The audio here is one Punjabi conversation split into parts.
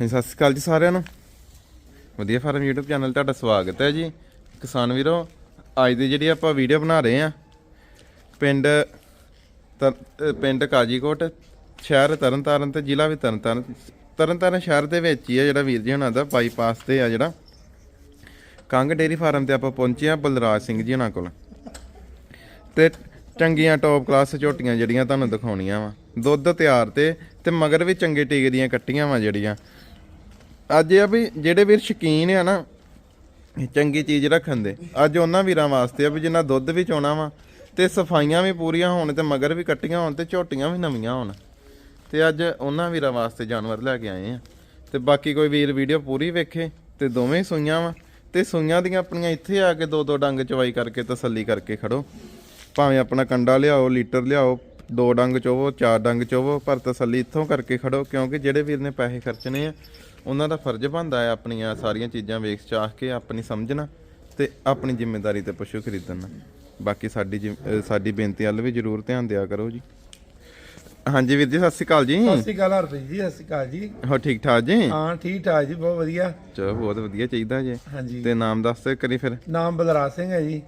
ਹਾਂਜੀ, ਸਤਿ ਸ਼੍ਰੀ ਅਕਾਲ ਜੀ ਸਾਰਿਆਂ ਨੂੰ। ਵਧੀਆ ਫਾਰਮ YouTube ਚੈਨਲ ਤੁਹਾਡਾ ਸਵਾਗਤ ਹੈ ਜੀ। ਕਿਸਾਨ ਵੀਰੋ, ਅੱਜ ਦੀ ਜਿਹੜੀ ਆਪਾਂ ਵੀਡੀਓ ਬਣਾ ਰਹੇ ਆ ਪਿੰਡ ਤਰ- ਪਿੰਡ ਕਾਜੀਕੋਟ, ਸ਼ਹਿਰ ਤਰਨਤਾਰਨ ਤੇ ਜ਼ਿਲ੍ਹਾ ਵੀ ਤਰਨਤਾਰਨ। ਤਰਨਤਾਰਨ ਸ਼ਹਿਰ ਦੇ ਵਿੱਚ ਹੀ ਆ ਜਿਹੜਾ ਵੀਰ ਜੀ ਹੁਣਾਂ ਦਾ ਬਾਈਪਾਸ ਤੇ ਆ ਜਿਹੜਾ। ਕੰਗ ਡੇਰੀ ਫਾਰਮ ਤੇ ਆਪਾਂ ਪਹੁੰਚੇ ਆ ਬਲਰਾਜ ਸਿੰਘ ਜੀ ਹੁਣਾਂ ਕੋਲ। ਤੇ ਚੰਗੀਆਂ ਟੌਪ ਕਲਾਸ ਝੋਟੀਆਂ ਜਿਹੜੀਆਂ ਤੁਹਾਨੂੰ ਦਿਖਾਉਣੀਆਂ ਵਾ। ਦੁੱਧ ਤਿਆਰ ਤੇ ਤੇ ਮਗਰ ਵੀ ਚੰਗੇ ਟੀਕੇ ਦੀਆਂ ਕੱਟੀਆਂ ਵਾ ਜਿਹੜੀਆਂ। ਅੱਜ ਇਹ ਆ ਵੀ ਜਿਹੜੇ ਵੀਰ ਸ਼ਕੀਨ ਆ ਨਾ, ਚੰਗੀ ਚੀਜ਼ ਰੱਖਣ ਦੇ। ਅੱਜ ਉਹਨਾਂ ਵੀਰਾਂ ਵਾਸਤੇ ਆ ਵੀ ਜਿੰਨਾ ਦੁੱਧ ਵੀ ਚੋਣਾ ਵਾ ਤੇ ਸਫਾਈਆਂ ਵੀ ਪੂਰੀਆਂ ਹੋਣ ਤੇ ਮਗਰ ਵੀ ਕੱਟੀਆਂ ਹੋਣ ਤੇ ਝੋਟੀਆਂ ਵੀ ਨਵੀਆਂ ਹੋਣ। ਤੇ ਅੱਜ ਉਹਨਾਂ ਵੀਰਾਂ ਵਾਸਤੇ ਜਾਨਵਰ ਲੈ ਕੇ ਆਏ ਆ। ਤੇ ਬਾਕੀ ਕੋਈ ਵੀਰ ਵੀਡੀਓ ਪੂਰੀ ਵੇਖੇ ਤੇ ਦੋਵੇਂ ਸੂਈਆਂ ਵਾ ਤੇ ਸੂਈਆਂ ਦੀਆਂ ਆਪਣੀਆਂ ਇੱਥੇ ਆ ਕੇ ਦੋ ਦੋ ਡੰਗ ਚਵਾਈ ਕਰਕੇ ਤਸੱਲੀ ਕਰਕੇ ਖੜੋ। ਭਾਵੇਂ ਆਪਣਾ ਕੰਡਾ ਲਿਆਓ, ਲੀਟਰ ਲਿਆਓ ਦੋ ਡੰਗ ਚੋਵੋ ਚਾਰ ਡੰਗ ਚੋਵੋ ਪਰ ਤਸੱਲੀ ਇੱਥੋਂ ਕਰਕੇ ਖੜੋ ਕਿਉਂਕਿ ਜਿਹੜੇ ਵੀਰ ਨੇ ਪੈਸੇ ਖਰਚਣੇ ਆ ਉਹਨਾਂ ਦਾ ਫਰਜ਼ ਬਣਦਾ ਹੈ ਆਪਣੀਆਂ ਸਾਰੀਆਂ ਚੀਜ਼ਾਂ ਵੇਖ ਚਾਹ ਕੇ ਆਪਣੀ ਸਮਝਣਾ ਤੇ ਆਪਣੀ ਜ਼ਿੰਮੇਵਾਰੀ ਤੇ ਪਸ਼ੂ ਖਰੀਦਣਾ। ਬਾਕੀ ਸਾਡੀ ਸਾਡੀ ਬੇਨਤੀ ਵੱਲ ਵੀ ਜ਼ਰੂਰ ਧਿਆਨ ਦਿਆ ਕਰੋ ਜੀ। ਹਾਂਜੀ ਵੀਰ ਜੀ ਸਤਿ ਸ਼੍ਰੀ ਅਕਾਲ ਜੀ। ਸਤਿ ਸ਼੍ਰੀ ਅਕਾਲ ਹਰਪ੍ਰੀਤ ਜੀ ਸਤਿ ਸ਼੍ਰੀ ਅਕਾਲ ਜੀ। ਹੋ ਠੀਕ ਠਾਕ ਜੀ? ਹਾਂ ਠੀਕ ਠਾਕ ਜੀ ਬਹੁਤ ਵਧੀਆ। ਚਲੋ ਬਹੁਤ ਵਧੀਆ ਚਾਹੀਦਾ ਜੀ। ਹਾਂਜੀ। ਤੇ ਨਾਮ ਦੱਸ ਕਰੀ ਫਿਰ। ਨਾਮ ਬਲਰਾਜ ਸਿੰਘ ਹੈ ਜੀ।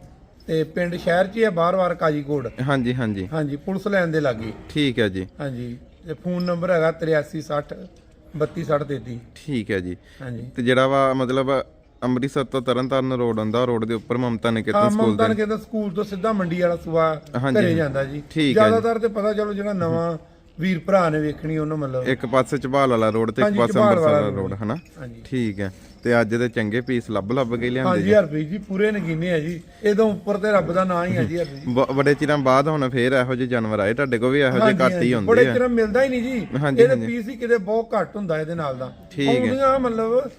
ਤੇ ਪਿੰਡ ਸ਼ਹਿਰ 'ਚ ਹੀ ਹੈ ਬਾਰ-ਬਾਰ ਕਾਜੀਕੋਟ। ਹਾਂਜੀ ਹਾਂਜੀ। ਹਾਂਜੀ ਪੁਲਿਸ ਲਾਈਨ ਦੇ ਲਾਗੇ। ਠੀਕ ਹੈ ਜੀ। ਹਾਂਜੀ ਤੇ ਫੋਨ ਨੰਬਰ ਹੈਗਾ 8360 3263 ਠੀਕ ਹੈ ਜੀ। ਹਾਂਜੀ। ਤੇ ਜਿਹੜਾ ਵਾ ਮਤਲਬ ਅੰਮ੍ਰਿਤਸਰ ਤੋਂ ਤਰਨਤਾਰਨ ਰੋਡ ਆਉਂਦਾ ਰੋਡ ਦੇ ਉੱਪਰ ਮਮਤਾ ਨੇ ਹਾਂ ਕਿਤੇ ਸਕੂਲ ਮਮਤਾ ਦੇ। ਨੇ ਕਹਿੰਦਾ ਸਕੂਲ ਤੋਂ ਸਿੱਧਾ ਮੰਡੀ ਵਾਲਾ ਸੁਆ। ਘਰੇ ਜਾਂਦਾ ਜੀ। ਠੀਕ ਹੈ ਜ਼ਿਆਦਾਤਰ ਤੇ ਪਤਾ ਚਲੋ ਜਿਹੜਾ ਨਵਾਂ ਵੀਰ ਭਰਾ ਨੇ ਵੇਖਣੀ ਉਹਨੂੰ ਮਤਲਬ ਇੱਕ ਪਾਸੇ ਝਬਾਲ ਵਾਲਾ ਰੋਡ ਤੇ ਇੱਕ ਪਾਸੇ ਅੰਮ੍ਰਿਤਸਰ ਵਾਲਾ ਰੋਡ। ਹਨਾ? ਠੀਕ ਹੈ। ਤੇ ਅੱਜ ਦੇ ਚੰਗੇ ਪੀਸ ਲੱਭ ਲੱਭ ਕੇ ਲਿਆਂਦੇ ਹਾਂਜੀ ਹਰਪ੍ਰੀਤ ਜੀ ਪੂਰੇ ਨਗੀਨੇ ਹੈ ਜੀ। ਇਹਦੋਂ ਉੱਪਰ ਤੇ ਰੱਬ ਦਾ ਨਾਂ ਹੀ ਹੈ ਜੀ ਹਰਪ੍ਰੀਤ ਜੀ। ਬ- ਬੜੇ ਚਿਰਾਂ ਬਾਅਦ ਹੁਣ ਫੇਰ ਇਹੋ ਜਿਹੇ ਜਾਨਵਰ ਆਏ ਤੁਹਾਡੇ ਕੋਲ ਵੀ ਇਹੋ ਜਿਹੇ ਹਾਂਜੀ, ਘੱਟ ਹੀ ਹਾਂਜੀ, ਹੁੰਦੇ ਬੜੇ ਆ। ਚਿਰ ਮਿਲਦਾ ਹੀ ਨਹੀਂ ਜੀ। ਹਾਂਜੀ, ਇਹਦੇ ਹਾਂਜੀ। ਪੀਸ ਹੀ ਕਿਤੇ ਬਹੁਤ ਘੱਟ ਹੁੰਦਾ ਇਹਦੇ ਨਾਲ ਦਾ। ਠੀਕ ਹੈ। ਆਉਂਦੀਆਂ ਮਤਲਬ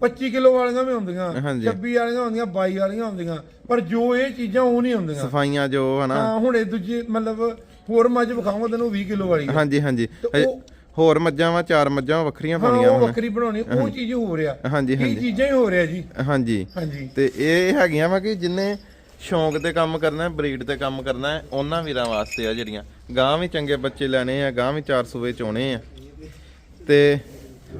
25 ਕਿਲੋ ਵਾਲੀਆਂ ਵੀ ਹੁੰਦੀਆਂ ਹਾਂਜੀ। 26 ਵਾਲੀਆਂ ਹੁੰਦੀਆਂ 22 ਵਾਲੀਆਂ ਹੁੰਦੀਆਂ ਪਰ ਜੋ ਇਹ ਚੀਜ਼ਾਂ ਉਹ ਨਹੀਂ ਹੁੰਦੀਆਂ। ਸਫਾਈਆਂ ਜੋ ਹਨਾ। ਹਾਂ ਹੁਣ ਇਹ ਦੂਜੇ ਮਤਲਬ ਹੋਰ ਮੱਝ ਵਿਖਾਉਂਗਾ ਤੈਨੂੰ 20 ਕਿਲੋ ਵਾਲੀ ਹਾਂਜੀ ਹਾਂਜੀ। ਤੇ ਹਜੇ ਉਹ- ਹੋਰ ਮੱਝਾਂ ਵਾ ਚਾਰ ਮੱਝਾਂ ਵੱਖਰੀਆਂ ਪਾਉਣੀਆਂ ਉਹ ਵੱਖਰੀ ਬਣਾਉਣੀ ਉਹ ਚੀਜ਼ ਹੋ ਰਿਹਾ ਹਾਂਜੀ ਇਹ ਹਾਂਜੀ। ਚੀਜ਼ਾਂ ਹੀ ਹੋ ਰਿਹਾ ਜੀ। ਹਾਂਜੀ। ਹਾਂਜੀ। ਤੇ ਇਹ ਹੈਗੀਆਂ ਵਾ ਕਿ ਜਿੰਨੇ ਸ਼ੌਂਕ ਤੇ ਕੰਮ ਕਰਨਾ ਹੈ ਬਰੀਡ ਤੇ ਕੰਮ ਕਰਨਾ ਹੈ ਉਹਨਾਂ ਵੀਰਾਂ ਵਾਸਤੇ ਆ ਜਿਹੜੀਆਂ। ਗਾਂ ਵੀ ਚੰਗੇ ਬੱਚੇ ਲੈਣੇ ਆ ਗਾਂ ਵੀ ਚਾਰ ਸੂਏ ਚੋਣੇ ਆ। ਤੇ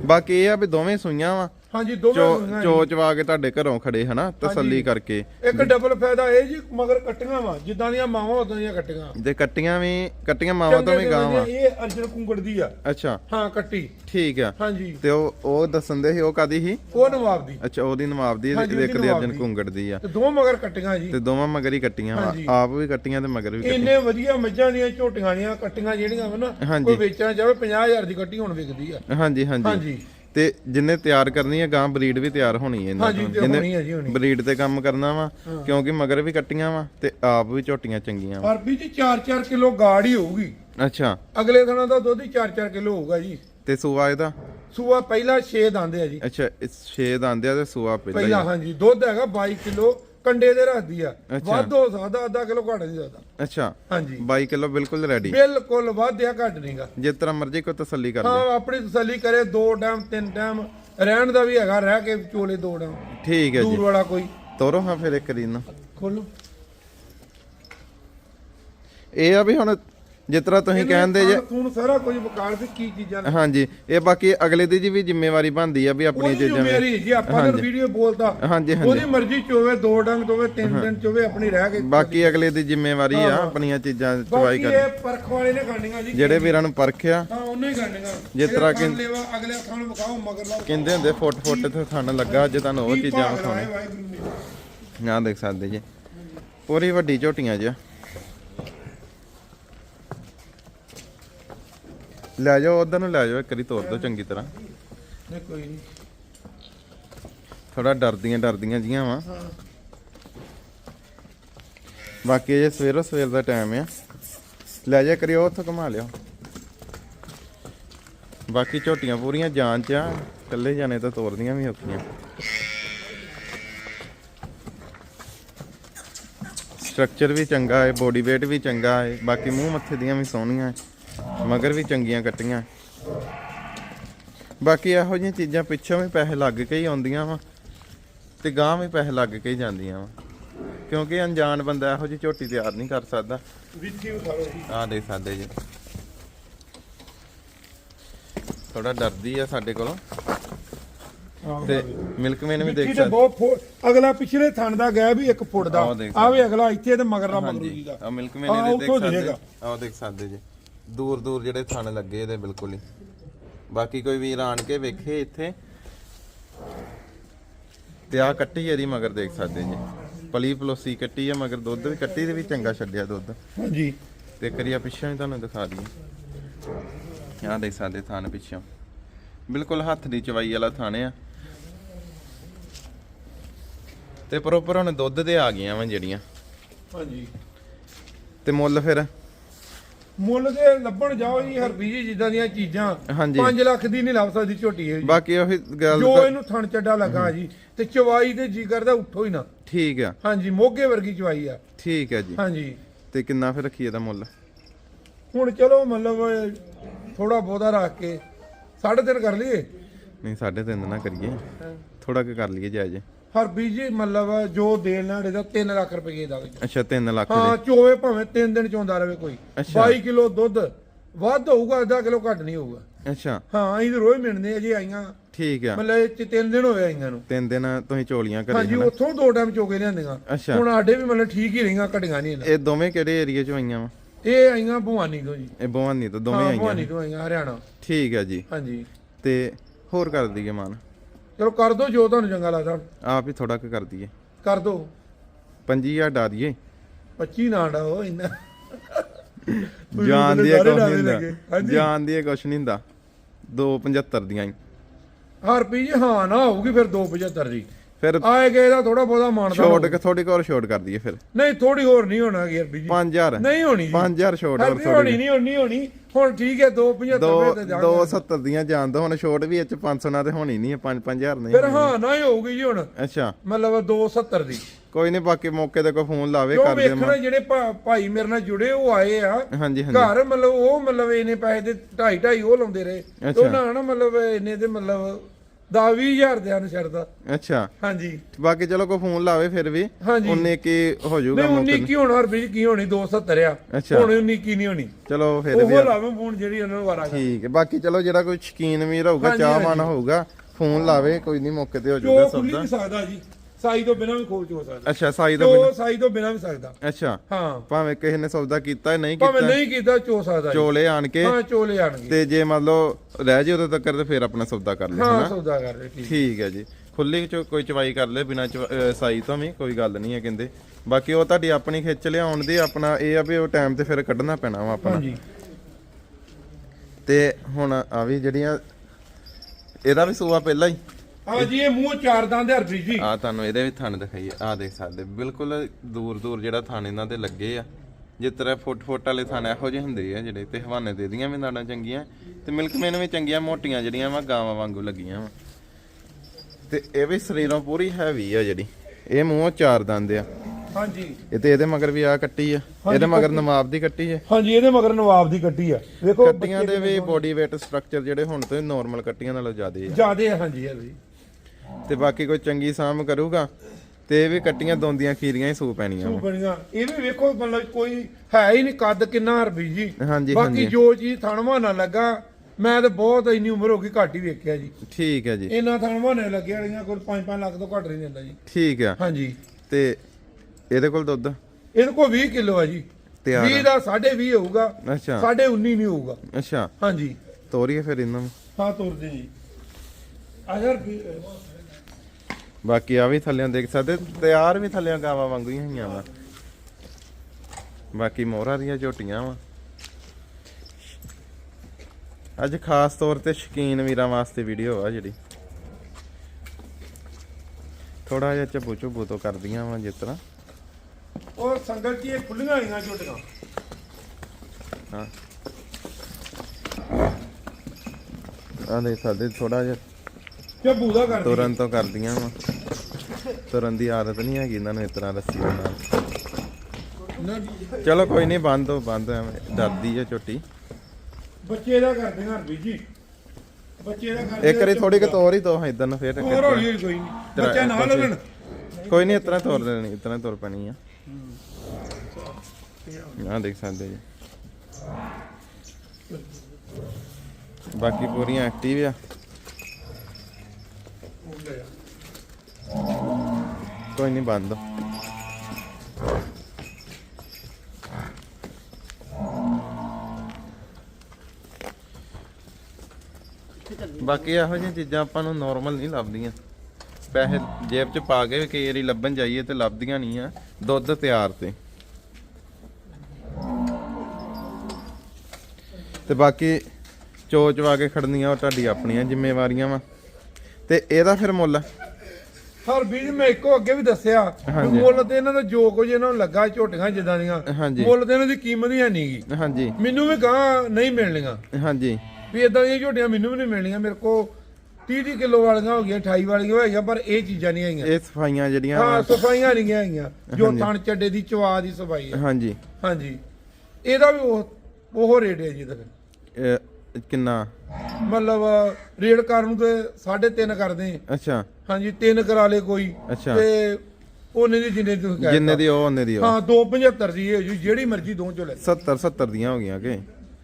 ਬਾਕੀ ਇਹ ਆ ਵੀ ਦੋਵੇਂ ਸੂਈਆਂ ਵਾ। ਹਾਂਜੀ ਦੋਵੇਂ ਚੋ ਚਵਾ ਕੇ ਤੁਹਾਡੇ ਘਰੋਂ ਖੜੇ ਹਨਾ ਤਸੱਲੀ ਕਰਕੇ। ਇੱਕ ਡਬਲ ਫਾਇਦਾ ਇਹ ਜੀ ਮਗਰ ਕੱਟੀਆਂ ਵਾ ਜਿੱਦਾਂ ਦੀਆਂ ਮਾਵਾਂ ਉਦਾਂ ਦੀਆਂ ਕੱਟੀਆਂ। ਜੇ ਕੱਟੀਆਂ ਵੀ ਕੱਟੀਆਂ ਮਾਵਾਂ ਤੋਂ ਵੀ ਚੰਗੇ ਗਾਂ ਵਾ। ਦਿਨ ਇਹ ਅਰਜਨ ਕੁੰਗੜ ਦੀ ਆ। ਅੱਛਾ। ਹਾਂ ਕੱਟੀ। ਠੀਕ ਆ। ਹਾਂਜੀ। ਤੇ ਉਹ ਉਹ ਦੱਸਣ ਦੇ ਸੀ ਉਹ ਕਾਦੀ ਸੀ? ਉਹ ਨਵਾਬ ਦੀ। ਅੱਛਾ ਉਹਦੀ ਨਵਾਬ ਦੀ ਇੱਕ ਦੀ ਅਰਜਨ। ਕੁੰਗੜ ਦੀ ਆ। ਤੇ ਦੋ ਮਗਰ ਕੱਟੀਆਂ ਜੀ। ਤੇ ਦੋਵਾਂ ਮਗਰ ਹੀ ਕੱਟੀਆਂ ਵਾ। ਆਪ ਵੀ ਕੱਟੀਆਂ ਤੇ ਮਗਰ ਵੀ ਕੱਟੀਆਂ। ਇੰਨੇ ਵਧੀਆ ਮੱਝਾਂ ਦੀਆਂ ਝੋਟੀਆਂ ਦੀਆਂ ਕੱਟੀਆਂ ਜਿਹੜੀਆਂ ਵਾ ਨਾ। ਕੋਈ ਵੇਚਣਾ ਚਾਹੇ 50000 ਦੀ ਕੱਟੀ ਹੁਣ ਵਿਕਦੀ ਆ। ਹਾਂਜੀ ਹਾਂਜੀ। ਹਾਂਜੀ। ਤੇ ਜਿੰਨੇ ਤਿਆਰ ਕਰਨੀ ਹੈ ਗਾਂ ਬਰੀਡ ਵੀ ਤਿਆਰ ਹੋਣੀ ਹੈ ਇਹਨਾਂ ਹਾਂਜੀ ਤੋਂ ਤੇ ਹੋਣੀ ਹੈ ਜੀ ਹੋਣੀ ਬਰੀਡ ਤੇ ਕੰਮ ਕਰਨਾ ਵਾ ਕਿਉਂਕਿ ਮਗਰ ਵੀ ਕੱਟੀਆਂ ਵਾ ਤੇ ਆਪ ਵੀ ਝੋਟੀਆਂ ਚੰਗੀਆਂ ਵਾ। ਅਰਬੀ ਚ 4-4 ਕਿਲੋ ਗਾੜ ਹੀ ਹੋਊਗੀ। ਅੱਛਾ। ਅਗਲੇ ਦਿਨਾਂ ਦਾ ਦੁੱਧ ਹੀ 4-4 ਕਿਲੋ ਹੋਊਗਾ ਜੀ। ਤੇ ਸੂਆ ਇਹਦਾ? ਸੂਆ ਪਹਿਲਾ 6 ਦੰਦੇ ਆ ਜੀ। ਅੱਛਾ ਇਸ 6 ਦੰਦ ਆ ਤੇ ਸੂਆ ਪਹਿਲਾਂ ਪਹਿਲਾ ਹੀ ਆ। ਹਾਂਜੀ ਦੁੱਧ ਹੈਗਾ 22 ਕਿਲੋ ਕੰਡੇ ਦੇ ਰੱਖਦੀ ਆ। ਅੱਛਾ। ਵੱਧ ਹੋ ਸਕਦਾ ਅੱਧਾ ਕਿਲੋ ਘੱਟ ਨਹੀਂ ਸਕਦਾ। ਅੱਛਾ। ਹਾਂਜੀ। 22 ਕਿਲੋ ਬਿਲਕੁਲ ਰੈਡੀ ਬਿਲਕੁਲ ਵੱਧ ਆ ਘੱਟ ਨਹੀਂਗਾ ਜਿਸ ਤਰ੍ਹਾਂ ਮਰਜ਼ੀ ਕੋਈ ਤਸੱਲੀ ਕਰ ਲੈ। ਹਾਂ ਆਪਣੀ ਤਸੱਲੀ ਕਰੇ ਦੋ ਟਾਈਮ ਤਿੰਨ ਟਾਈਮ ਰਹਿਣ ਦਾ ਵੀ ਹੈਗਾ ਰਹਿ ਕੇ ਚੋਲੇ ਦੋ ਟਾਈਮ ਠੀਕ ਹੈ ਜੀ। ਦੂਰ ਵਾਲਾ ਕੋਈ। ਤੋਰੋ ਹਾਂ ਫਿਰ ਇੱਕ ਰੀਨ ਖੋਲੋ। ਇਹ ਆ ਵੀ ਹੁਣ ਜਿਸ ਤਰ੍ਹਾਂ ਤੁਸੀਂ ਕਹਿੰਦੇ ਜੇ ਤੂੰ ਸਾਰਾ ਕੁਝ ਵਿਕਾਰ ਵੀ ਕੀ ਚੀਜ਼ਾਂ ਨੇ? ਹਾਂਜੀ ਇਹ ਬਾਕੀ ਅਗਲੇ ਦੀ ਜੀ ਵੀ ਜ਼ਿੰਮੇਵਾਰੀ ਬਣਦੀ ਆ ਵੀ ਆਪਣੀ ਚੀਜ਼ਾਂ ਜ਼ਿੰਮੇਵਾਰੀ ਜੀ ਆਪਾਂ ਨੂੰ ਵੀਡੀਓ ਬੋਲਦਾ ਹਾਂਜੀ ਹਾਂਜੀ। ਉਹਦੀ ਮਰਜ਼ੀ ਚੋਵੇ ਦੋ ਡੰਗ ਚੋਵੇ ਤਿੰਨ ਦਿਨ ਚੋਵੇ ਆਪਣੀ ਰਹਿ ਕੇ ਬਾਕੀ ਅਗਲੇ ਦੀ ਜ਼ਿੰਮੇਵਾਰੀ ਆ ਆਪਣੀਆਂ ਚੀਜ਼ਾਂ ਚਵਾਈ ਬਾਕੀ ਕਰ ਇਹ ਪਰਖ ਵਾਲੇ ਨੇ ਖਾਣੀਆਂ ਜੀ। ਜਿਹੜੇ ਵੀਰਾਂ ਨੂੰ ਪਰਖਿਆ ਹਾਂ ਉਹਨੇ ਹੀ ਖਾਣੀਆਂ ਜਿਸ ਤਰ੍ਹਾਂ ਕਿ- ਅਗਲੇ ਨੂੰ ਵਿਖਾਓ ਮਗਰ ਲਾਓ। ਕਹਿੰਦੇ ਹੁੰਦੇ ਫੁੱਟ ਫੁੱਟ ਤੇ ਥਣ ਲੱਗਾ ਅੱਜ ਤੁਹਾਨੂੰ ਉਹ ਚੀਜ਼ਾਂ ਵਿਖਾਉਣੇ ਨਾ ਦੇਖ ਸਕਦੇ ਜੀ। ਪੂਰੀ ਵੱਡੀ ਝੋਟੀਆਂ ਜੀ ਲੈ ਜਾਓ ਉਧਰ ਨੂੰ ਲੈ ਜਾਓ ਇੱਕ ਵਾਰੀ ਤੋੜ ਦਿਓ ਚੰਗੀ ਤਰ੍ਹਾਂ। ਨਹੀਂ ਕੋਈ ਨਹੀਂ। ਥੋੜਾ ਡਰਦੀਆਂ ਡਰਦੀਆਂ ਜੀਆਂ ਵਾ। ਬਾਕੀ ਜੇ ਸਵੇਰੋ ਸਵੇਰ ਦਾ ਟਾਈਮ ਆ। ਲੈ ਜਾ ਕਰਿਓ ਉੱਥੋਂ ਘੁਮਾ ਲਿਓ ਬਾਕੀ ਝੋਟੀਆਂ ਪੂਰੀਆਂ ਜਾਨ ਚ ਆ ਇਕੱਲੇ ਜਾਣੇ ਤਾਂ ਤੋਰਦੀਆਂ ਵੀ ਔਖੀਆਂ। ਸਟਰਕਚਰ ਵੀ ਚੰਗਾ ਹੈ ਬੋਡੀ weight ਵੀ ਚੰਗਾ ਹੈ ਬਾਕੀ ਮੂੰਹ ਮੱਥੇ ਦੀਆਂ ਵੀ ਸੋਹਣੀਆਂ ਹੈ। ਮਗਰ ਵੀ ਚੰਗੀਆਂ ਕੱਟੀਆਂ। ਬਾਕੀ ਇਹੋ ਜਿਹੀਆਂ ਚੀਜ਼ਾਂ ਪਿੱਛੋਂ ਵੀ ਪੈਸੇ ਲੱਗ ਕੇ ਹੀ ਆਉਂਦੀਆਂ ਵਾ ਤੇ ਗਾਂ ਵੀ ਪੈਸੇ ਲੱਗ ਕੇ ਹੀ ਜਾਂਦੀਆਂ ਵਾ। ਕਿਉਂਕਿ ਅਣਜਾਣ ਬੰਦਾ ਇਹੋ ਜਿਹੀ ਝੋਟੀ ਤਿਆਰ ਨਹੀਂ ਕਰ ਸਕਦਾ। ਵਿੱਥੀ ਉਠਾ ਲਓ ਜੀ ਆਹ ਦੇਖ ਸਕਦੇ ਜੀ। ਥੋੜਾ ਡਰਦੀ ਆ ਸਾਡੇ ਕੋਲੋਂ। ਤੇ ਮਿਲਕਮੈਨ ਵੀ ਦੇਖ ਸਕਦੇ ਬਹੁਤ ਅਗਲਾ ਪਿਛਲੇ ਥਣ ਦਾ ਗਿਆ ਵੀ ਇੱਕ ਫੁੱਟ ਦਾ। ਆਵੇ ਅਗਲਾ ਇੱਥੇ ਤੇ ਮਗਰਲਾ ਮਗਰੂ ਜੀ ਦਾ। ਆ ਮਿਲਕਮੈਨ ਹਾਂ, ਇਹਦੇ ਦੇਖ ਸਕਦੇ। ਆਹ ਦੇਖ ਸਕਦੇ ਜੀ। ਦੂਰ ਦੂਰ ਜਿਹੜੇ ਥਣ ਲੱਗੇ ਇਹਦੇ ਬਿਲਕੁਲ ਹੀ। ਬਾਕੀ ਕੋਈ ਵੀਰ ਆਣ ਕੇ ਵੇਖੇ ਇੱਥੇ। ਤੇ ਆ ਕੱਟੀ ਇਹਦੀ ਮਗਰ ਦੇਖ ਸਕਦੇ ਜੀ। ਪਲੀ ਪਲੋਸੀ ਕੱਟੀ ਆ ਮਗਰ ਦੁੱਧ ਵੀ ਕੱਟੀ ਦੇ ਵੀ ਚੰਗਾ ਛੱਡਿਆ ਦੁੱਧ। ਹਾਂਜੀ। ਤੇ ਕਰੀਆ ਪਿੱਛੋਂ ਹੀ ਤੁਹਾਨੂੰ ਦਿਖਾ ਦਈਏ। ਆਹ ਦੇਖ ਸਕਦੇ ਥਾਨ ਪਿੱਛੋਂ। ਬਿਲਕੁਲ ਹੱਥ ਦੀ ਚਵਾਈ ਵਾਲਾ ਥਾਨ ਆ। ਤੇ ਪ੍ਰੋਪਰ ਹੁਣ ਦੁੱਧ ਤੇ ਆ ਗਈਆਂ ਵਾ ਜਿਹੜੀਆਂ। ਹਾਂਜੀ। ਤੇ ਮੁੱਲ ਫਿਰ? ਮੁੱਲ ਦੇ ਲੱਭਣ ਜਾਓ ਜੀ ਹਰਬੀ ਜੀ ਜਿੱਦਾਂ ਦੀਆਂ ਚੀਜ਼ਾਂ ਹਾਂਜੀ। 5 ਲੱਖ ਦੀ ਨਹੀਂ ਲੱਭ ਸਕਦੀ ਝੋਟੀ ਇਹ ਜੀ। ਬਾਕੀ ਉਹੀ ਗੱਲ ਜੋ ਤਾਂ- ਇਹਨੂੰ ਥਣ ਚੱਡਾ ਲੱਗਾ ਜੀ ਤੇ ਚਵਾਈ ਤੇ ਜੀ ਕਰਦਾ ਉੱਠੋ ਹੀ ਨਾ। ਠੀਕ ਆ। ਹਾਂਜੀ ਮੋਗੇ ਵਰਗੀ ਚਵਾਈ ਆ। ਠੀਕ ਹੈ ਜੀ। ਹਾਂਜੀ। ਤੇ ਕਿੰਨਾ ਫਿਰ ਰੱਖੀ ਇਹਦਾ ਮੁੱਲ? ਹੁਣ ਚਲੋ ਮਤਲਬ ਥੋੜਾ ਬਹੁਤਾ ਰੱਖ ਕੇ ਸਾਢੇ ਤਿੰਨ ਕਰ ਲਈਏ। ਨਹੀਂ ਸਾਢੇ ਤਿੰਨ ਨਾ ਕਰੀਏ। ਥੋੜਾ ਕੁ ਕਰ ਲਈਏ ਜਾਇਜ਼। ਹਰਬੀ ਜੀ ਮਤਲਬ ਜੋ ਦੇਣ ਲੈਣੇ ਦਾ 3 ਲੱਖ ਰੁਪਏ ਦਾ ਅੱਛਾ 3 ਲੱਖ ਹਾਂ ਦੇ। ਚੋਵੇ ਭਾਵੇਂ 3 ਦਿਨ ਚੋਂਦਾ ਰਵੇ ਕੋਈ। ਅੱਛਾ। 22 ਕਿਲੋ ਦੁੱਧ ਵੱਧ ਹੋਊਗਾ ਅੱਧਾ ਕਿਲੋ ਘੱਟ ਨਹੀਂ ਹੋਊਗਾ। ਅੱਛਾ। ਹਾਂ ਅਸੀਂ ਤਾਂ ਰੋਜ਼ ਮਿਲਦੇ ਅਜੇ ਆਈਆਂ। ਠੀਕ ਆ। ਮਤਲਬ ਇਹ ਚ 3 ਦਿਨ ਹੋਏ ਆਈਆਂ ਨੂੰ। ਤਿੰਨ ਦਿਨ ਤੁਸੀਂ ਚੋਲੀਆਂ ਕਰੇ ਹਾਂਜੀ ਹਨਾ? ਉੱਥੋਂ ਦੋ ਟਾਈਮ ਚੋਕੇ ਲਿਆਂਦੀਆਂ। ਅੱਛਾ। ਹੁਣ ਸਾਡੇ ਵੀ ਮਤਲਬ ਠੀਕ ਹੀ ਰਹੀਆਂ ਘਟੀਆਂ ਨਹੀਂ ਇਹਨਾਂ। ਇਹ ਦੋਵੇਂ ਕਿਹੜੇ ਏਰੀਆ ਚੋਂ ਆਈਆਂ ਵਾ? ਇਹ ਆਈਆਂ ਭਵਾਨੀ ਤੋਂ ਜੀ। ਇਹ ਭਵਾਨੀ ਤੋਂ ਦੋਵੇਂ ਹਾਂ ਆਈਆਂ ਭਵਾਨੀ ਤੋਂ ਆਈਆਂ ਹਰਿਆਣਾ। ਠੀਕ ਹੈ ਜੀ। ਹਾਂਜੀ। ਤੇ ਹੋਰ ਕਰ ਦਈਏ ਮਾਨ। ਚਲੋ ਕਰ ਦੋ ਜੋ ਤੁਹਾਨੂੰ ਚੰਗਾ ਲੱਗਦਾ। ਆਪ ਹੀ ਥੋੜਾ ਕੁ ਕਰ ਦਈਏ। ਕਰ ਦੋ। 5000 ਡਾ ਦਈਏ। 25 ਨਾ ਡਾਓ ਇੰਨਾ। ਜਾਨ ਦੀ ਸਾਰੇ ਕੁਛ ਨਹੀਂ। ਹੁੰਦਾ। ਹਾਂਜੀ। ਦੀ ਕੁਛ ਨਹੀਂ ਹੁੰਦਾ। 275 ਦੀਆਂ ਹੀ। ਹਰਪੀ ਜੀ ਹਾਂ ਨਾ ਹੋਊਗੀ ਫਿਰ 275 ਦੀ। ਫਿਰ ਆਏ ਗਏ ਦਾ ਥੋੜਾ ਬਹੁਤਾ ਮਾਨਦਾ ਛੋਟ ਕੇ ਥੋੜੀ ਕੁ ਹੋਰ ਛੋਟ ਕਰ ਦਈਏ ਫਿਰ। ਨਹੀਂ ਥੋੜੀ ਹੋਰ ਨਹੀਂ ਹੋਣਾ ਹਰਪੀ ਜੀ। 5000 ਨਹੀਂ ਹੋਣੀ ਜੀ। 5000 ਛੋਟ ਹੋਰ ਹਰਪੀ ਹੋਣੀ ਥੋੜੀ ਨਹੀਂ ਹੋਣੀ ਹੋਣੀ। ਹੁਣ ਠੀਕ ਹੈ 275 ਦੋ ਰੁਪਏ ਤੇ ਜਾ 270 ਦੀਆਂ ਜਾਣ ਦੋ ਹੁਣ ਛੋਟ ਵੀ ਇਹ ਚ 500 ਨਾਲ ਤੇ ਹੋਣੀ ਨਹੀਂ 5 5000 ਨਹੀਂ ਫਿਰ ਹਾਂ ਨਾ ਹੀ ਹੋਊਗੀ ਜੀ ਹੁਣ। ਅੱਛਾ। ਮਤਲਬ 270 ਦੀ। ਕੋਈ ਨਹੀਂ ਬਾਕੀ ਮੌਕੇ ਤੇ ਕੋਈ ਫੋਨ ਲਾਵੇ ਕਰ ਦੇ ਵੇਖਣਾ ਜਿਹੜੇ ਭਾਈ ਮੇਰੇ ਨਾਲ ਜੁੜੇ ਉਹ ਆਏ ਆ। ਹਾਂਜੀ ਹਾਂਜੀ। ਘਰ ਮਤਲਬ ਉਹ ਮਤਲਬ ਇਹਨੇ ਪੈਸੇ ਦੇ ਢਾਈ ਢਾਈ ਉਹ ਲਾਉਂਦੇ ਰਹੇ। ਉਹਨਾਂ ਨਾ ਮਤਲਬ ਇਹਨੇ ਤੇ ਮਤਲਬ 10 20000 ਦੇ ਨੂੰ ਛੱਡਦਾ ਅੱਛਾ। ਹਾਂਜੀ। ਬਾਕੀ ਚਲੋ ਕੋਈ ਫੋਨ ਲਾਵੇ ਫਿਰ ਵੀ। ਹਾਂਜੀ। ਉਨੇ ਕੀ ਹੋ ਜਾਊਗਾ ਨਹੀਂ ਮੌਕੇ 19 ਕੀ ਹੋਣਾ ਰੁਪਏ ਕੀ ਹੋਣੀ? 270 ਆ ਅੱਛਾ। ਹੁਣ 19 ਕੀ ਨਹੀਂ ਹੋਣੀ। ਚਲੋ ਫਿਰ ਵੀ ਉਹ ਲਾਵੇਂ ਫੋਨ ਜਿਹੜੀ ਉਹਨਾਂ ਨੂੰ ਠੀਕ ਹੈ। ਬਾਕੀ ਚਲੋ ਜਿਹੜਾ ਕੋਈ ਸ਼ਕੀਨ ਵੀਰ ਹੋਊਗਾ ਹਾਂਜੀ, ਚਾਹਵਾਨ ਹਾਂਜੀ। ਹੋਊਗਾ ਫੋਨ ਲਾਵੇ ਕੋਈ ਨਹੀਂ ਮੌਕੇ ਤੇ ਹੋ ਜੋ ਜਾਊਗਾ ਖੁੱਲੀ ਵੀ ਸਕਦਾ ਜੀ। ਸਾਈ ਤੋਂ ਬਿਨਾਂ ਵੀ ਖੋਜ ਹੋ ਸਕਦਾ। ਅੱਛਾ ਸਾਈ ਦਾ ਜੋ ਸਾਈ ਤੋਂ ਬਿਨਾਂ ਵੀ ਸਕਦਾ। ਅੱਛਾ ਹਾਂ। ਭਾਵੇਂ ਕਿਸੇ ਨੇ ਸੌਦਾ ਕੀਤਾ ਨਹੀਂ ਭਾਵੇਂ ਕੀਤਾ ਨਹੀਂ ਕੀਤਾ ਚੋ ਸਕਦਾ ਜੀ। ਚੋਲੇ ਆਣ ਕੇ। ਹਾਂ ਚੋਲੇ ਆਣਗੇ ਤੇ ਜੇ ਮੰਨ ਲਓ ਰਹਿ ਜੇ ਉਦੋਂ ਤੱਕ ਤੇ ਫਿਰ ਆਪਣਾ ਸੌਦਾ ਕਰ ਲੈ ਹਾਂ ਹਨਾ? ਸੌਦਾ ਕਰ ਠੀਕ। ਠੀਕ ਹੈ ਜੀ। ਖੁੱਲੀ ਚ ਕੋਈ ਚਵਾਈ ਕਰ ਲੈ ਬਿਨਾ ਸਾਈ ਤੋਂ ਵੀ ਕੋਈ ਗੱਲ ਨਹੀਂ ਹੈ ਕਹਿੰਦੇ। ਬਾਕੀ ਉਹ ਤੁਹਾਡੀ ਆਪਣੀ ਖਿੱਚ ਲਿਆਉਣ ਦੀ ਆਪਣਾ ਇਹ ਆ ਵੀ ਉਹ ਟਾਈਮ ਤੇ ਫਿਰ ਕੱਢਣਾ ਪੈਣਾ ਵਾ ਆਪਣਾ। ਹਾਂਜੀ। ਤੇ ਹੁਣ ਆ ਵੀ ਜਿਹੜੀਆਂ ਇਹਦਾ ਵੀ ਸੂਆ ਪਹਿਲਾਂ ਹੀ। ਹਾਂ ਜੀ ਇਹ ਮੂੰਹ ਚਾਰ ਦੰਦ ਹਰਪੀ ਜੀ। ਆ ਤੁਹਾਨੂੰ ਇਹਦੇ ਵੀ ਥਣ ਦਿਖਾਈਏ। ਆ ਦੇਖ ਸਕਦੇ। ਬਿਲਕੁਲ ਦੂਰ ਦੂਰ ਜਿਹੜਾ ਥਣ ਇਹਨਾਂ ਦੇ ਲੱਗੇ ਆ। ਜਿਸ ਤਰ੍ਹਾਂ ਫੁੱਟ ਫੁੱਟ ਵਾਲੇ ਥਣ ਇਹੋ ਜਿਹੇ ਹੁੰਦੇ ਆ ਜਿਹੜੇ ਤੇ ਹਵਾਨੇ ਦੇ ਦੀਆਂ ਵੀ ਨਾੜਾਂ ਚੰਗੀਆਂ ਤੇ ਮਿਲਕਮੈਨ ਵੀ ਚੰਗੀਆਂ ਮੋਟੀਆਂ ਜਿਹੜੀਆਂ ਵਾ ਗਾਵਾਂ ਵਾਂਗੂ ਲੱਗੀਆਂ ਵਾ। ਤੇ ਇਹ ਵੀ ਸਰੀਰੋਂ ਪੂਰੀ ਹੈਵੀ ਆ ਜਿਹੜੀ। ਇਹ ਮੂੰਹੋਂ ਚਾਰ ਦੰਦ ਆ। ਹਾਂਜੀ। ਇਹ ਤੇ ਇਹਦੇ ਮਗਰ ਵੀ ਆ ਕੱਟੀ ਆ। ਇਹਦੇ ਮਗਰ ਨਵਾਬ ਦੀ ਕੱਟੀ ਆ। ਹਾਂਜੀ ਇਹਦੇ ਮਗਰ ਨਵਾਬ ਦੀ ਕੱਟੀ ਆ। ਵੇਖੋ ਕੱਟੀਆਂ ਦੇ ਵੀ ਬੋਡੀ weight ਸਟਰਕਚਰ ਜਿਹੜੇ ਹੁਣ ਤੋਂ ਨਾਰਮਲ ਕੱਟੀਆਂ ਨਾਲੋਂ ਜ਼ਿਆਦੇ ਆ। ਜਿਆਦੇ ਆ ਹਾਂਜੀ ਹਰਪੀ ਤੇ ਬਾਕੀ ਕੋਈ ਚੰਗੀ ਸਾਮ ਕਰੂਗਾ ਤੇ ਇਹ ਵੀ ਕੱਟੀਆਂ ਦੋਂਦੀਆਂ ਖੀਰੀਆਂ ਹੀ ਸੂ ਪੈਣੀਆਂ ਵਾ। ਬਣੀਆਂ ਇਹ ਵੀ ਵੇਖੋ ਮਤਲਬ ਕੋਈ ਹੈ ਹੀ ਨਹੀਂ ਕੱਦ ਕਿੰਨਾ ਹਰਪੀ ਜੀ। ਹਾਂਜੀ ਬਾਕੀ ਹਾਂਜੀ। ਜੋ ਚੀਜ਼ ਥਣਵਾ ਨਾ ਲੱਗਾ ਮੈਂ ਤਾਂ ਬਹੁਤ ਇੰਨੀ ਉਮਰ ਹੋ ਗਈ ਘੱਟ ਹੀ ਵੇਖਿਆ ਜੀ। ਠੀਕ ਹੈ ਜੀ। ਇਹਨਾਂ ਥਣਵਾ ਨੇ ਲੱਗਿਆ ਵਾਲੀਆਂ ਕੋਈ 5-5 ਲੱਖ ਤੋਂ ਘੱਟ ਨਹੀਂ ਦਿੰਦਾ ਜੀ। ਠੀਕ ਆ। ਹਾਂਜੀ। ਤੇ ਇਹਦੇ ਕੋਲ ਦੁੱਧ? ਇਹਦੇ ਕੋਲ 20 ਕਿਲੋ ਆ ਜੀ। ਤਿਆਰ 20 ਦਾ 20.5 ਹੋਊਗਾ ਅੱਛਾ। 19.5 ਨਹੀਂ ਹੋਊਗਾ। ਅੱਛਾ। ਹਾਂਜੀ। ਤੋਰੀਏ ਫਿਰ ਇਹਨਾਂ। ਨੂੰ ਹਾਂ ਤੁਰਦੇ ਜੀ। ਆ ਯਾਰ ਵੀ- ਬਾਕੀ ਆ ਵੀ ਥੱਲਿਆਂ ਦੇਖ ਸਕਦੇ ਤਿਆਰ ਵੀ ਥੱਲਿਆਂ ਗਾਵਾਂ ਵਾਂਗੂ ਹੀ ਹੋਈਆਂ ਵਾ। ਬਾਕੀ ਮੋਹਰਾਂ ਦੀਆਂ ਝੋਟੀਆਂ ਵਾ। ਅੱਜ ਖਾਸ ਤੌਰ ਤੇ ਸ਼ਕੀਨ ਵੀਰਾਂ ਵਾਸਤੇ ਵੀਡੀਓ ਆ ਜਿਹੜੀ। ਥੋੜਾ ਜਿਹਾ ਚੱਬੂ ਚੁੱਬੂ ਤੋਂ ਕਰਦੀਆਂ ਵਾ ਜਿਸ ਤਰ੍ਹਾਂ। ਉਹ ਸੰਗਤ ਜੀ ਇਹ ਖੁੱਲੀਆਂ ਆਈਆਂ ਝੋਟੀਆਂ। ਹਾਂ। ਆ ਦੇ ਸਾਡੇ ਥੋੜਾ ਜਿਹਾ ਝੱਬੂ ਦਾ ਕਰਦੀ। ਤੁਰਨ ਤੋਂ ਕਰਦੀਆਂ ਵਾ। ਤੁਰਨ ਦੀ ਆਦਤ ਨਹੀਂ ਹੈਗੀ ਇਹਨਾਂ ਨੂੰ ਇਸ ਤਰ੍ਹਾਂ ਰੱਸੀ ਦੇ ਨਾਲ। ਨਾ- ਚਲੋ ਕੋਈ ਨਹੀਂ ਬੰਦ ਹੋ ਬੰਦ ਐਵੇਂ ਡਰਦੀ ਹੈ ਝੋਟੀ ਬੱਚੇ ਦਾ ਕਰਦੇ ਹਾਂ ਹਰਬੀ ਜੀ ਬੱਚੇ ਦਾ ਕਰਦੇ ਇੱਕ ਵਾਰੀ ਥੋੜੀ ਕਿ ਤੋਰ ਹੀ ਤੋ ਇਦਾਂ ਨੂੰ ਫੇਰ ਹੋਰ ਹੌਲੀ ਕੋਈ ਨਹੀਂ। ਬੱਚਾ ਨਾਲ ਲੈਣ ਕੋਈ ਨਹੀਂ ਇਤਨਾ ਤੋਰ ਦੇਣੀ ਇਤਨਾ ਤੋਰ ਪੈਣੀ ਆ। ਆ ਦੇਖ ਸਕਦੇ ਜੀ। ਬਾਕੀ ਪੂਰੀਆਂ ਐਕਟਿਵ ਆ। ਕੋਈ ਨਹੀਂ, ਬੰਦ। ਬਾਕੀ ਇਹੋ ਜਿਹੀਆਂ ਚੀਜ਼ਾਂ ਆਪਾਂ ਨੂੰ ਨਾਰਮਲ ਨਹੀਂ ਲੱਭਦੀਆਂ। ਪੈਸੇ ਜੇਬ 'ਚ ਪਾ ਕੇ ਵੀ ਕਈ ਵਾਰੀ ਲੱਭਣ ਜਾਈਏ ਤੇ ਲੱਭਦੀਆਂ ਨਹੀਂ ਆ, ਦੁੱਧ ਤਿਆਰ ਤੇ। ਤੇ ਬਾਕੀ ਚੋਚ ਵਾ ਕੇ ਖੜਨੀਆਂ ਉਹ ਤੁਹਾਡੀ ਆਪਣੀਆਂ ਜ਼ਿੰਮੇਵਾਰੀਆਂ ਵਾ। ਤੇ ਇਹਦਾ ਫਿਰ ਮੁੱਲ? ਹਰ ਬੀਜ ਮੈਂ ਇੱਕੋ ਅੱਗੇ ਵੀ ਦੱਸਿਆ ਵੀ। ਮੁੱਲ ਤੇ ਇਹਨਾਂ ਦਾ ਜੋ ਕੁਝ ਇਹਨਾਂ ਨੂੰ ਲੱਗਾ ਝੋਟੀਆਂ ਜਿੱਦਾਂ ਦੀਆਂ ਹਾਂਜੀ। ਮੁੱਲ ਤੇ ਇਹਨਾਂ ਦੀ ਕੀਮਤ ਹੀ ਹੈ ਨਹੀਂਗੀ ਹਾਂਜੀ। ਮੈਨੂੰ ਵੀ ਗਾਂ ਨਹੀਂ ਮਿਲਣੀਆਂ। ਹਾਂਜੀ। ਵੀ ਇਦਾਂ ਦੀਆਂ ਝੋਟੀਆਂ ਮੈਨੂੰ ਵੀ ਨਹੀਂ ਮਿਲਣੀਆਂ ਮੇਰੇ ਕੋ 30 30 ਕਿਲੋ ਵਾਲੀਆਂ ਹੋ ਗਈਆਂ 28 ਵਾਲੀਆਂ ਹੋ ਗਈਆਂ ਪਰ ਇਹ ਚੀਜ਼ਾਂ ਨਹੀਂ ਆਈਆਂ ਇਹ ਸਫਾਈਆਂ ਜਿਹੜੀਆਂ ਹਾਂ ਸਫਾਈਆਂ ਨਹੀਂ ਆਈਆਂ ਜੋ ਹਾਂਜੀ। ਥਣ ਚੱਡੇ ਦੀ ਚਵਾ ਦੀ ਸਫ਼ਾਈ ਹੈ। ਹਾਂਜੀ। ਹਾਂਜੀ। ਇਹਦਾ ਵੀ ਉਹ ਉਹ ਰੇਟ ਹੈ ਜੀ ਇਹਦਾ ਫਿਰ ਕਿੰਨਾ? ਮਤਲਬ ਰੇਟ ਕਰਨ ਨੂੰ ਤੇ 3.5 ਕਰਦੇ। ਆ। ਅੱਛਾ। ਹਾਂਜੀ 3 ਕਰਾ ਲੇ ਕੋਈ। ਅੱਛਾ। ਤੇ ਉਹਨੇ ਦੀ ਜਿੰਨੇ ਤੁਸੀਂ ਕਹਿ ਜਿੰਨੇ ਦੀ ਉਹ ਉਹਨੇ ਦੀ ਉਹ। ਹਾਂ 275 ਦੀ ਹੈ ਜੀ ਜਿਹੜੀ ਮਰਜ਼ੀ ਦੋ ਚੋਂ ਲੈ 70 70 ਦੀਆਂ ਹੋ ਗਈਆਂ ਕਿ?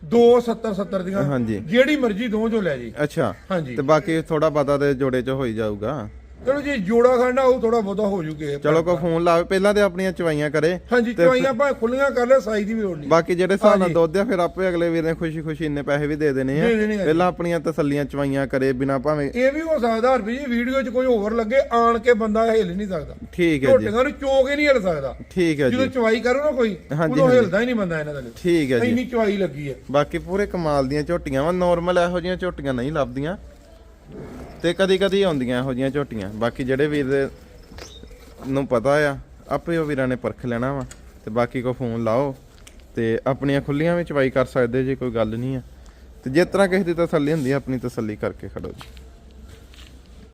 270 70 ਦੀਆਂ। ਹਾਂਜੀ। ਜਿਹੜੀ ਮਰਜ਼ੀ ਦੋ ਚੋਂ ਲੈ ਜੀ। ਅੱਛਾ। ਹਾਂਜੀ। ਤੇ ਬਾਕੀ ਥੋੜਾ ਪਤਾ ਤੇ ਜੋੜੇ ਚ ਹੋਈ ਜਾਊਗਾ। ਚਲੋ ਜੀ ਜੋੜਾ ਖਾਂਡਾ ਉਹ ਥੋੜਾ ਬਹੁਤਾ ਹੋ ਜੂਗੇ ਚਲੋ ਕੋ ਫੋਨ ਲਾਵੇ ਪਹਿਲਾਂ ਤੇ ਆਪਣੀਆਂ ਚਵਾਈਆਂ ਕਰੇ ਹਾਂਜੀ ਚਵਾਈਆਂ ਭਾਵੇਂ ਖੁੱਲੀਆਂ ਕਰ ਲੈ ਸਾਈ ਦੀ ਵੀ ਲੋੜ ਨਹੀਂ। ਬਾਕੀ ਜਿਹੜੇ ਹਿਸਾਬ ਨਾਲ। ਦੁੱਧ ਆ ਫਿਰ ਆਪੇ ਅਗਲੇ ਵੀਰ ਨੇ ਖੁਸ਼ੀ ਖੁਸ਼ੀ ਇੰਨੇ ਪੈਸੇ ਵੀ ਦੇ ਦੇਣੇ ਆ। ਪਹਿਲਾਂ ਆਪਣੀਆਂ ਤਸੱਲੀਆਂ ਚਵਾਈਆਂ ਕਰੇ ਬਿਨਾ ਭਾਵੇਂ ਇਹ ਵੀ ਹੋ ਸਕਦਾ ਹਰਪੀ ਜੀ ਵੀਡੀਓ 'ਚ ਕੋਈ ਹੋਰ ਲੱਗੇ ਆਣ ਕੇ ਬੰਦਾ ਹਿੱਲ ਨਹੀਂ ਸਕਦਾ। ਠੀਕ ਹੈ ਜੀ। ਝੋਟੀਆਂ ਨੂੰ ਚੋਕ ਹੀ ਨਹੀਂ ਹਿੱਲ ਸਕਦਾ। ਠੀਕ ਹੈ ਜਦੋਂ ਜੀ। ਚਵਾਈ ਕਰੋ ਨਾ ਕੋਈ ਉਦੋਂ। ਹਿੱਲਦਾ ਹੀ ਨਹੀਂ ਬੰਦਾ ਇਹਨਾਂ ਦਾ ਠੀਕ ਹੈ ਜੀ। ਇੰਨੀ ਚਵਾਈ ਲੱਗੀ ਹੈ। ਬਾਕੀ ਪੂਰੇ ਕਮਾਲ ਦੀਆਂ ਝੋਟੀਆਂ ਵਾ ਨਾਰਮਲ ਇਹੋ ਜੀਆਂ ਝੋਟੀਆਂ ਨਹੀਂ ਲੱਭਦੀਆਂ। ਤੇ ਕਦੀ ਕਦੀ ਆਉਂਦੀਆਂ ਇਹੋ ਜੀਆਂ ਝੋਟੀਆਂ। ਬਾਕੀ ਜਿਹੜੇ ਵੀਰ ਦੇ ਨੂੰ ਪਤਾ ਆ, ਆਪੇ ਉਹ ਵੀਰਾਂ ਨੇ ਪਰਖ ਲੈਣਾ ਵਾ। ਤੇ ਬਾਕੀ ਕੋ ਫੋਨ ਲਾਓ ਤੇ ਆਪਣੀਆਂ ਖੁੱਲੀਆਂ ਵਿੱਚ ਵਾਈ ਕਰ ਸਕਦੇ ਜੇ ਕੋਈ ਗੱਲ ਨਹੀਂ ਆ। ਤੇ ਜਿਸ ਤਰ੍ਹਾਂ ਕਿਸੇ ਦੀ ਤਸੱਲੀ ਹੁੰਦੀ ਆ, ਆਪਣੀ ਤਸੱਲੀ ਕਰਕੇ ਖੜੋ ਜੀ।